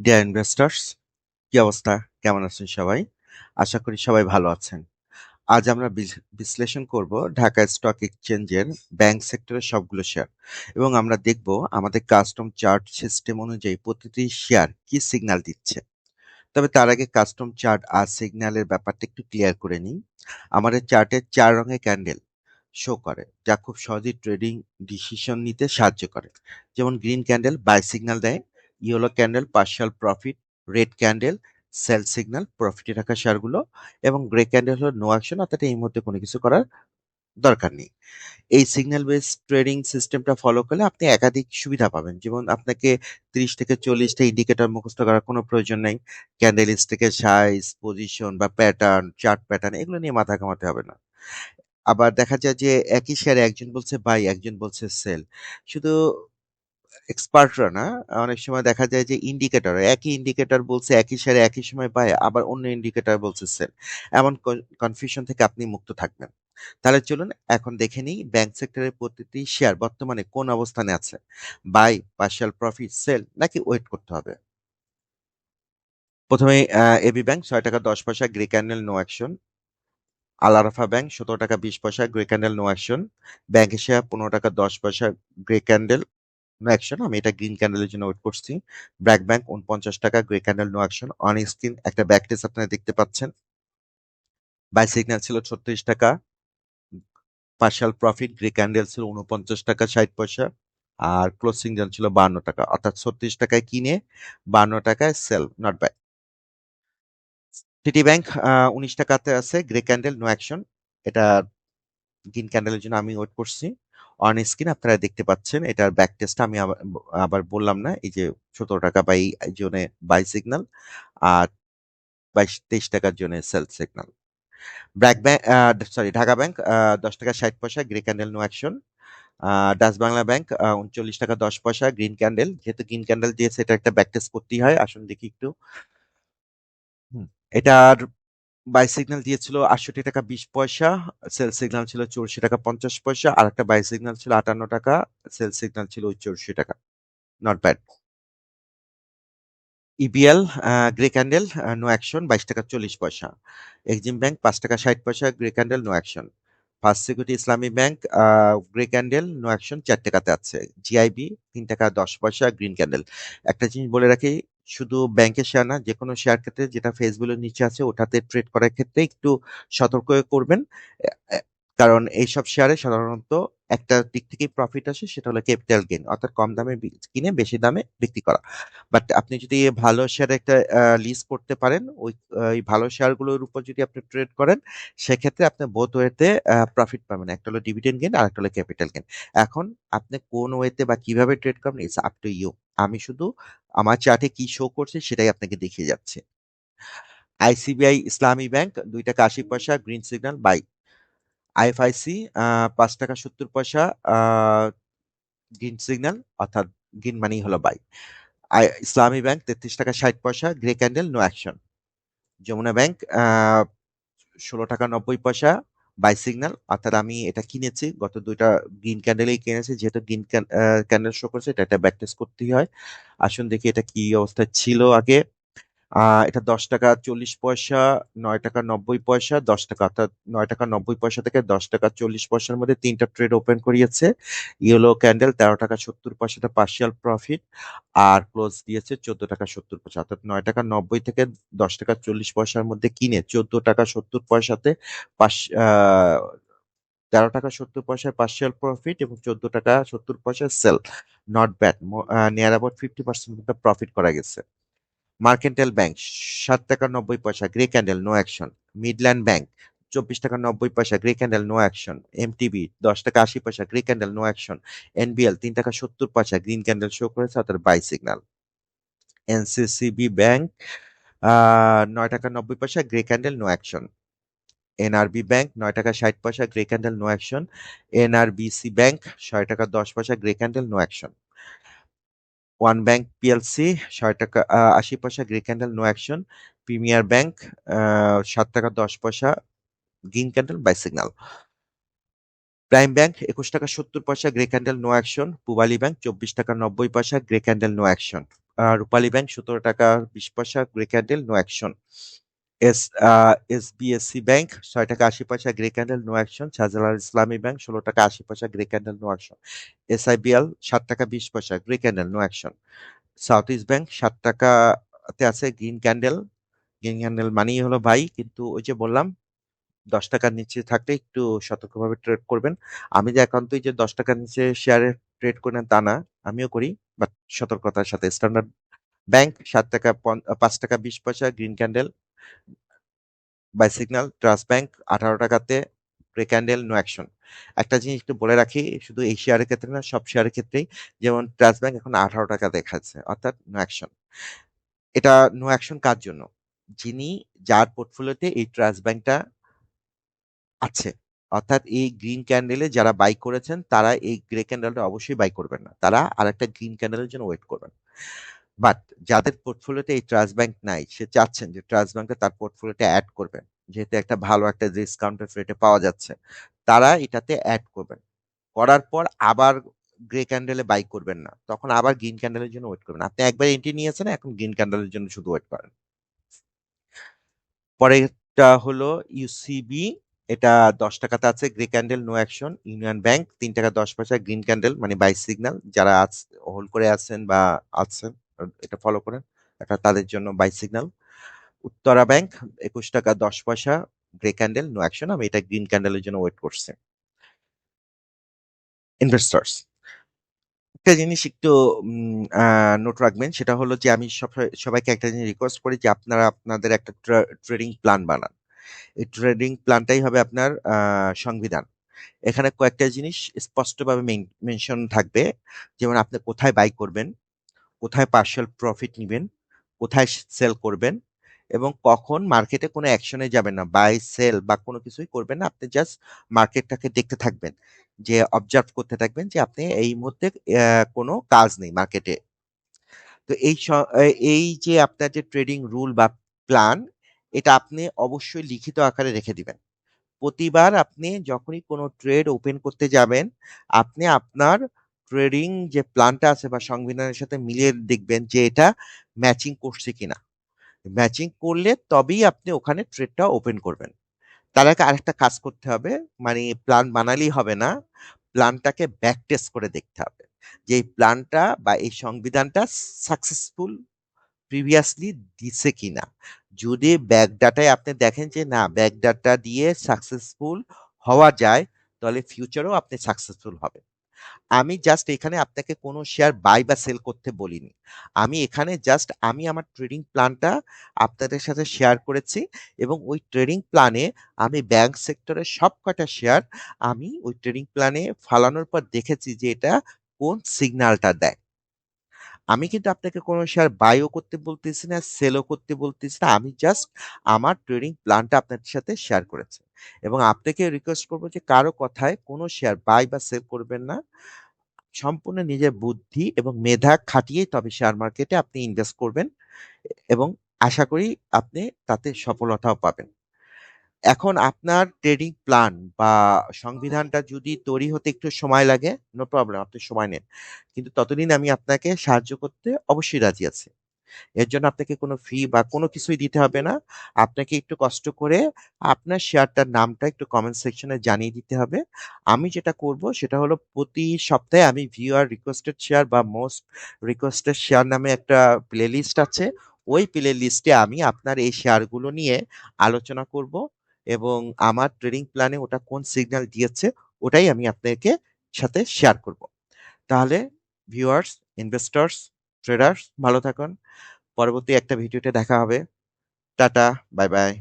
Deer investors কি অবস্থা? কেমন আছেন সবাই? আশা করি সবাই ভালো আছেন। আজ আমরা বিশ- বিশ্লেষণ করব ঢাকা স্টক এক্সচেঞ্জের ব্যাংক সেক্টরের সবগুলো শেয়ার এবং আমরা দেখব আমাদের কাস্টম চার্ট সিস্টেম অনুযায়ী প্রতিটি শেয়ার কি সিগন্যাল দিচ্ছে। তবে তার আগে কাস্টম চার্ট আর সিগন্যালের ব্যাপারটা একটু ক্লিয়ার করে নিই। আমাদের চার্টে চার রঙের ক্যান্ডেল শো করে, যা খুব সহজেই ট্রেডিং ডিসিশন নিতে সাহায্য করে। যেমন গ্রিন ক্যান্ডেল বাই সিগন্যাল দেয় yellow candle, partial profit, red candle, sell signal, প্রফিটে রাখা শেয়ারগুলো এবং গ্রে ক্যান্ডেল হলো নো অ্যাকশন, অর্থাৎ এই মুহূর্তে কোনো কিছু করার দরকার নেই। এই সিগন্যাল বেস ট্রেডিং সিস্টেমটা ফলো করলে আপনি একাধিক সুবিধা পাবেন। যেমন আপনাকে তিরিশ থেকে চল্লিশটা ইন্ডিকেটর মুখস্থ করার কোনো প্রয়োজন নেই। ক্যান্ডেল স্টিকের সাইজ পজিশন বা প্যাটার্ন চার্ট প্যাটার্ন এগুলো নিয়ে মাথা ঘামাতে হবে না। আবার দেখা যায় যে একই শেয়ারে একজন বলছে বাই একজন বলছে সেল শুধু এক্সপার্টরা না, অনেক সময় দেখা যায় যে ইন্ডিকেটর একই ইন্ডিকেটর বলছে, একই শেয়ারে একই সময় বাই আবার অন্য ইন্ডিকেটর বলছে সেল এমন কনফিউশন থেকে আপনি মুক্ত থাকবেন। তাহলে চলুন এখন দেখে নিই ব্যাংক সেক্টরের প্রতিটি শেয়ার বর্তমানে কোন অবস্থানে আছে। বাই পার্শিয়াল প্রফিট সেল নাকি ওয়েট করতে হবে? প্রথমে এবি ব্যাংক ছয় টাকা দশ পয়সা grey candle no action Al-Arafah bank সতেরো টাকা বিশ পয়সা grey candle no action bank Asia পনেরো টাকা দশ পয়সা গ্রে ক্যান্ডেল নো অ্যাকশন আমি এটা গ্রিন ক্যান্ডেলের জন্য ওয়েট করছি। ব্র্যাক ব্যাংক উনপঞ্চাশ টাকা grey candle no action on screen একটা ব্যাক টেস্ট আপনারা দেখতে পাচ্ছেন। বাই সিগন্যাল ছিল ছত্রিশ টাকা। পার্শাল প্রফিট গ্রে ক্যান্ডেল ছিল উনপঞ্চাশ টাকা, ষাট পয়সা। আর ক্লোজ সিগন্যাল ছিল বান্ন টাকা, অর্থাৎ ছত্রিশ টাকায় কিনে, বান্ন টাকায় sell not buy city bank উনিশ টাকাতে আছে গ্রে ক্যান্ডেল নো অ্যাকশন এটা গ্রিন ক্যান্ডেলের জন্য আমি ওয়েট করছি। অন স্ক্রিন আপনারা দেখতে পাচ্ছেন এটার ব্যাক টেস্ট আমি আবার বললাম না এই যে সতেরো টাকা বাই জোনে বাই সিগন্যাল আর বাইশ তেইশ টাকার জন্য sell signal BRAC bank sorry Dhaka bank দশ টাকা ষাট পয়সা grey candle no action Dutch Bangla bank উনচল্লিশ টাকা দশ পয়সা গ্রিন ক্যান্ডেল যেহেতু গ্রিন ক্যান্ডেল দিয়েছে এটা একটা ব্যাক টেস্ট করতেই হয় আসুন দেখি একটু। হুম, এটার বাই সিগন্যাল দিয়েছিল আটষট্টি টাকা বিশ পয়সা সেল সিগন্যাল ছিল চৌরাশি টাকা পঞ্চাশ পয়সা, আর একটা বাই সিগন্যাল ছিল আটান্ন টাকা সেল সিগন্যাল ছিল চৌরাশি টাকা। Not bad EBL grey candle no action বাইশ টাকা চল্লিশ পয়সা। এক্সিম ব্যাংক পাঁচ টাকা ষাট পয়সা grey candle no action first security Islami bank grey candle no action চার টাকাতে আছে। জিআইবি তিন টাকা দশ পয়সা গ্রিন ক্যান্ডেল একটা জিনিস বলে রাখি শুধু ব্যাংকের শেয়ার না যে কোনো শেয়ার ক্ষেত্রে যেটা ফেসবুকের নিচে আছে, ওটাতে ট্রেড করার ক্ষেত্রে একটু সতর্ক করবেন। কারণ এইসব শেয়ারে সাধারণত একটা দিক থেকেই প্রফিট আসে, সেটা হলো ক্যাপিটাল গেইন অর্থাৎ কম দামে কিনে বেশি দামে বিক্রি করা। বাট আপনি যদি ভালো শেয়ার একটা লিস্ট করতে পারেন, ওই ওই ভালো শেয়ারগুলোর উপর যদি আপনি ট্রেড করেন, সেক্ষেত্রে আপনি বোথ ওয়েতে প্রফিট পাবেন। একটা হলো ডিভিডেন্ড গেইন আর একটা হলো ক্যাপিটাল গেইন এখন আপনি কোন ওয়েতে বা কীভাবে ট্রেড করবেন ইটস আপ টু ইউ আমি শুধু আমার চার্টে কি শো করছে সেটাই আপনাকে দেখিয়ে যাচ্ছে। আইসিবিআই ইসলামী ব্যাংক দুই টাকা আশি পয়সা গ্রিন সিগন্যাল বাই আইএফআইসি পাঁচ টাকা সত্তর পয়সা গ্রিন সিগন্যাল অর্থাৎ গ্রিন মানি হলো বাই ইসলামী ব্যাংক তেত্রিশ টাকা ষাট পয়সা grey candle no action Jamuna bank ষোলো টাকা নব্বই পয়সা বাই সিগন্যাল অর্থাৎ আমি এটা কিনেছি, গত দুইটা গ্রিন ক্যান্ডেলেই কিনেছি, যেহেতু গ্রিন ক্যান্ডেল শো করছে, এটা একটা ব্যাকটেস্ট করতেই হয়। আসুন দেখি এটা কি অবস্থায় ছিল আগে। এটা দশ টাকা চল্লিশ পয়সা, নয় টাকা নব্বই পয়সা, দশ টাকা, অর্থাৎ নয় টাকা নব্বই পয়সা থেকে দশ টাকা চল্লিশ পয়সার মধ্যে তিনটা ট্রেড ওপেন করিয়েছে। ইয়েলো ক্যান্ডেল তেরো টাকা সত্তর পয়সাটা পার্শিয়াল প্রফিট আর ক্লোজ দিয়েছে চোদ্দ টাকা সত্তর পয়সা, অর্থাৎ নয় টাকা নব্বই থেকে দশ টাকা চল্লিশ পয়সার মধ্যে কিনে চোদ্দ টাকা সত্তর পয়সাতে পাশ তেরো টাকা সত্তর পয়সায় পার্শিয়াল প্রফিট এবং চোদ্দ টাকা সত্তর পয়সায় sell not bad near about fifty percent profit করা গেছে। মার্কেন্টাইল ব্যাংক, সাত টাকা নব্বই পয়সা grey candle no action midland bank চব্বিশ টাকা নব্বই পয়সা grey candle no action MTB দশ টাকা আশি পয়সা grey candle no action NBL তিন টাকা সত্তর পয়সা গ্রিন ক্যান্ডেল শো করেছে, অর্থাৎ বাই সিগন্যাল এনসিসিবি ব্যাংক নয় টাকা নব্বই পয়সা grey candle no action NRB bank নয় টাকা ষাট পয়সা grey candle no action NRBC bank ছয় টাকা দশ পয়সা grey candle no action one bank PLC ছয় টাকা আশি পয়সা grey candle no action premier bank সাত টাকা, দশ পয়সা green candle buy signal prime bank একুশ টাকা, সত্তর পয়সা grey candle no action Pubali bank চব্বিশ টাকা, নব্বই পয়সা grey candle no action Rupali bank সতেরো টাকা, বিশ পয়সা grey candle no action S SBSC bank, ছয় টাকা আশি পয়সা grey candle, no action. Shahjalal Islami bank, ষোলো টাকা আশি পয়সা grey candle, no action. SIBL সাত টাকা বিশ পয়সা grey candle, no action. South east bank, সাত টাকাতে আছে গ্রিন ক্যান্ডেল। গ্রিন ক্যান্ডেল মানেই হলো ভাই, কিন্তু ওই যে বললাম, দশ টাকার নিচে থাকলে একটু সতর্কভাবে ট্রেড করবেন। আমি যে একান্তই যে দশ টাকার নিচে শেয়ারে ট্রেড করেন তা না, আমিও করি, বাট সতর্কতার সাথে। স্ট্যান্ডার্ড ব্যাংক, সাত টাকা পাঁচ টাকা বিশ পয়সা, green candle buy signal trust bank আঠারো টাকাতে ক্যান্ডেল নো অ্যাকশন একটা জিনিস একটু বলে রাখি, শুধু এই শেয়ারের ক্ষেত্রে না, সব শেয়ারের ক্ষেত্রেই যেমন ট্রাস্ট ব্যাংক এখন আঠারো টাকা দেখাচ্ছে, অর্থাৎ নো অ্যাকশন এটা নো অ্যাকশন কার জন্য? যিনি যার পোর্টফোলিওতে এই ট্রাস্ট ব্যাংকটা আছে, অর্থাৎ এই গ্রিন ক্যান্ডেলে যারা বাই করেছেন, তারা এই গ্রে ক্যান্ডেলটা অবশ্যই বাই করবেন না, তারা আর একটা গ্রিন ক্যান্ডেলের জন্য ওয়েট করবেন। বাট যাদের পোর্টফোলিওতে এই ট্রাস্ট ব্যাংক নাই, সে চাচ্ছেন যে ট্রাস্ট ব্যাংকটা তার পোর্টফোলিওতে অ্যাড করবেন। যেহেতু একটা ভালো একটা ডিসকাউন্টেড রেটে পাওয়া যাচ্ছে, তারা এটাতে অ্যাড করবেন। করার পর আবার গ্রে ক্যান্ডেলে বাই করবেন না। তখন আবার গ্রিন ক্যান্ডেলের জন্য ওয়েট করবেন। আপনি একবার এন্ট্রি নিয়েছেন, এখন গ্রিন ক্যান্ডেলের জন্য শুধু ওয়েট করেন। পরেরটা হলো ইউসিবি এটা দশ টাকাতে আছে grey candle no action union bank তিন টাকা দশ পয়সা গ্রিন ক্যান্ডেল মানে বাই সিগন্যাল যারা হোল্ড করে আছেন বা আছেন। এটা ফলো করেন। এটা তাদের জন্য বাই সিগন্যাল উত্তরা ব্যাংক একুশ টাকা দশ পয়সা গ্রে ক্যান্ডেল নো অ্যাকশন আমি এটা গ্রিন ক্যান্ডেলের জন্য ওয়েট করছি। ইনভেস্টার্স একটা জিনিস একটু নোট রাখবেন, সেটা হলো যে আমি সব, সবাইকে একটা জিনিস রিকোয়েস্ট করি যে আপনারা আপনাদের একটা ট্রেডিং প্ল্যান বানান। এই ট্রেডিং প্ল্যানটাই হবে আপনার সংবিধান। এখানে কয়েকটা জিনিস স্পষ্টভাবে মেনশন থাকবে। যেমন আপনি কোথায় বাই করবেন কোথায় পার্শাল প্রফিট নেবেন, কোথায় সেল করবেন এবং কখন মার্কেটে কোনো অ্যাকশনে যাবেন না বাই সেল বা কোনো কিছুই করবেন না, আপনি জাস্ট মার্কেটটাকে দেখতে থাকবেন, যে অবজার্ভ করতে থাকবেন যে আপনি এই মুহূর্তে কোনো কাজ নেই মার্কেটে তো এই এই যে আপনার যে ট্রেডিং রুল বা প্ল্যান এটা আপনি অবশ্যই লিখিত আকারে রেখে দিবেন। প্রতিবার আপনি যখনই কোনো ট্রেড ওপেন করতে যাবেন, আপনি আপনার ট্রেডিং যে প্ল্যানটা আছে বা সংবিধানের সাথে মিলিয়ে দেখবেন যে এটা ম্যাচিং করছে কিনা। ম্যাচিং করলে তবেই আপনি ওখানে ট্রেডটা ওপেন করবেন। তার আগে আরেকটা কাজ করতে হবে মানে প্ল্যান বানালেই হবে না প্ল্যানটাকে ব্যাক টেস্ট করে দেখতে হবে। যে এই প্ল্যানটা বা এই সংবিধানটা সাকসেসফুল প্রিভিয়াসলি দিছে কিনা। যদি ব্যাক ডাটায় আপনি দেখেন যে না ব্যাক ডাটা দিয়ে সাকসেসফুল হওয়া যায়, তাহলে ফিউচারেও আপনি সাকসেসফুল হবেন। আমি জাস্ট এখানে আপনাকে কোনো শেয়ার বাই বা সেল করতে বলিনি। আমি এখানে জাস্ট আমি আমার ট্রেডিং প্ল্যানটা আপনাদের সাথে শেয়ার করেছি এবং ওই ট্রেডিং প্ল্যানে আমি ব্যাংক সেক্টরের সব কটা শেয়ার আমি ওই ট্রেডিং প্ল্যানে ফালানোর পর দেখেছি যে এটা কোন সিগন্যালটা দেয়। আমি কিন্তু আপনাকে কোনো শেয়ার বাইও করতে বলতেছি না সেলও করতে বলতেছি না, আমি জাস্ট আমার ট্রেডিং প্ল্যানটা আপনাদের সাথে শেয়ার করেছি। এবং আপনাকে রিকোয়েস্ট করব যে কারও কথায় কোনো শেয়ার বাই বা সেল করবেন না। সম্পূর্ণ নিজের বুদ্ধি এবং মেধা খাটিয়ে তবে শেয়ার মার্কেটে আপনি ইনভেস্ট করবেন এবং আশা করি আপনি তাতে সফলতাও পাবেন। এখন আপনার ট্রেডিং প্ল্যান বা সংবিধানটা যদি তৈরি হতে একটু সময় লাগে নো প্রবলেম আপনি সময় নেন। কিন্তু ততদিন আমি আপনাকে সাহায্য করতে অবশ্যই রাজি আছি। এর জন্য আপনাকে কোনো ফি বা কোনো কিছুই দিতে হবে না। আপনাকে একটু কষ্ট করে আপনার শেয়ারটার নামটা একটু কমেন্ট সেকশনে জানিয়ে দিতে হবে। আমি যেটা করব সেটা হলো প্রতি সপ্তাহে আমি ভিউয়ার রিকোয়েস্টেড শেয়ার বা মোস্ট রিকোয়েস্টেড শেয়ার নামে একটা প্লে লিস্ট আছে। ওই প্লে লিস্টে আমি আপনার এই শেয়ারগুলো নিয়ে আলোচনা করব। এবং আমার ট্রেডিং প্ল্যানে ওটা কোন সিগন্যাল দিয়েছে, ওটাই আমি আপনাকে সাথে শেয়ার করব। তাহলে ভিউয়ার্স, ইনভেস্টার্স, ট্রেডার্স, ভালো থাকুন। পরবর্তী একটা ভিডিওতে দেখা হবে। Ta-ta, bye bye.